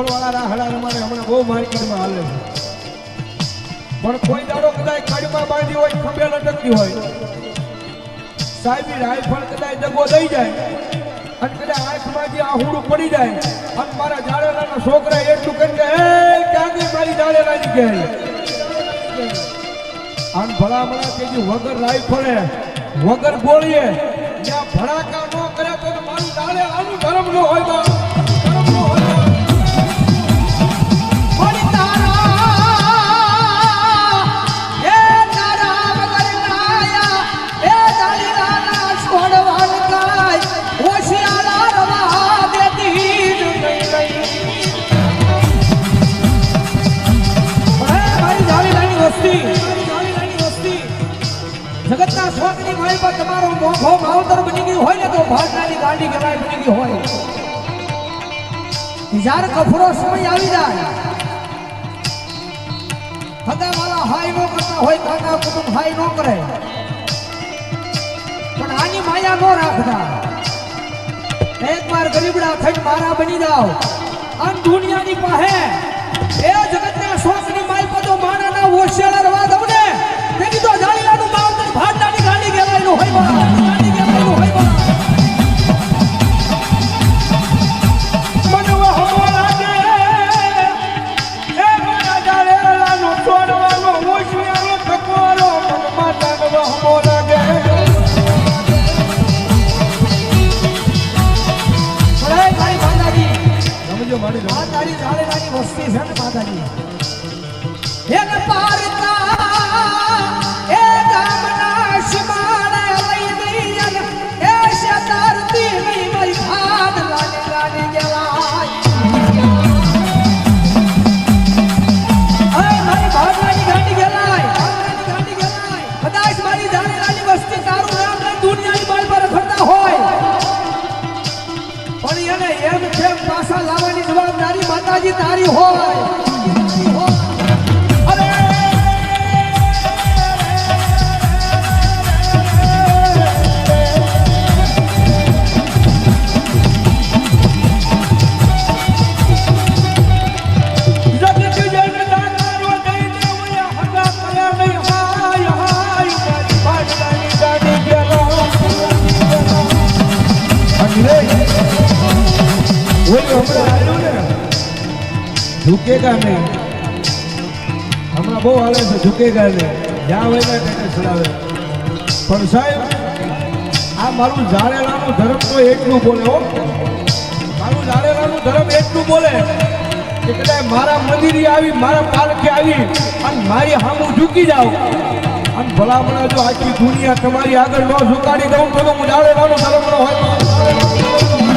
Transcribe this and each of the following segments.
ચપ્પલવાળા રાહડા રમાડે. હમણાં બહુ માર્કેટમાં હાલે છે. પણ કોઈ દાડો કદાચ કડમાં બાંધી હોય ખંભે લટકતી હોય. સાહેબ રાઈફળ કદાચ દગો દઈ જાય અને કદાચ આંખમાંથી આહુડું પડી જાય. અને મારા જાડેલાના છોકરા એટલું કરી દે એ ક્યાંથી મારી જાડેલાની કહે આમ ભલામણા કે જે વગર રાઈફળે વગર ગોળીએ, જ્યાં ભડાકા ન કરે તો મારું આનું ધર્મ ન હોય તો જગતના શોખની મારી પર તમારો મોભો માવતર બની ગયું હોય ને તો ભાજનાની ગાંડી ગવાય બની ગઈ હોય. જ્યારે કફરો સમય આવી જાય. હગા વાલા હાય નો કરતા હોય, કાકા કુટુંબ હાય નો કરે. પણ આની માયા નો રાખતા. એક વાર ગરીબડા થઈ મારા બની જાઓ. આમ દુનિયાની પાસે એ જગતના તારી જાળેલાની વસ્તી છે ને માતાજી? એને પારતા માતાજી તારી હોય અરે જગત અંગ્રેજ ઓય હમણાં ને બહુ હાલે છે, ઝુકેગા નહીં જ્યાં હોય ને ચડાવે પણ સાહેબ, આ મારું જાડેલાનું ધર્મ તો એટલું બોલે હો. મારું જાડેલાનું ધર્મ એટલું બોલે. કે કદાચ મારા મંદિરે આવી, મારા પાલખે આવી, અને મારી સામું ઝૂકી જાવ અને ભલામણા જો આખી દુનિયા તમારી આગળ ન ઝુકાડી દઉં તો હું જાડેલાનું ધર્મ ન હોય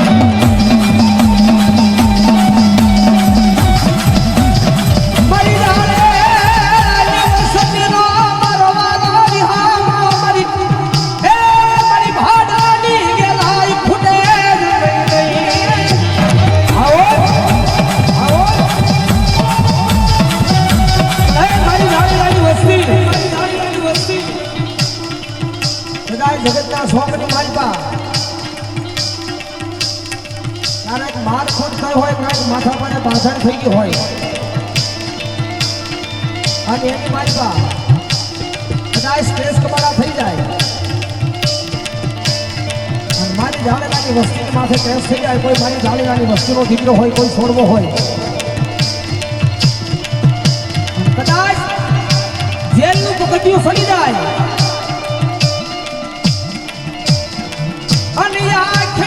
કદાચ જગતના સ્વામીની માલિકા ક્યારેક માર ખોટ થઈ હોય ક્યારેક માથા પર બાંધણ થઈ ગયું હોય. અને એની માલિકા કદાચ સ્ટ્રેસ કમાડા થઈ જાય. મારી જાળેલાની વસ્તુ માથે ટેસ્ટ થઈ જાય, કોઈ મારી જાળેલાની વસ્તીનો દીકરો હોય, કોઈ છોડવો હોય. કદાચ જેલનું પગથિયું ફરી જાય. અને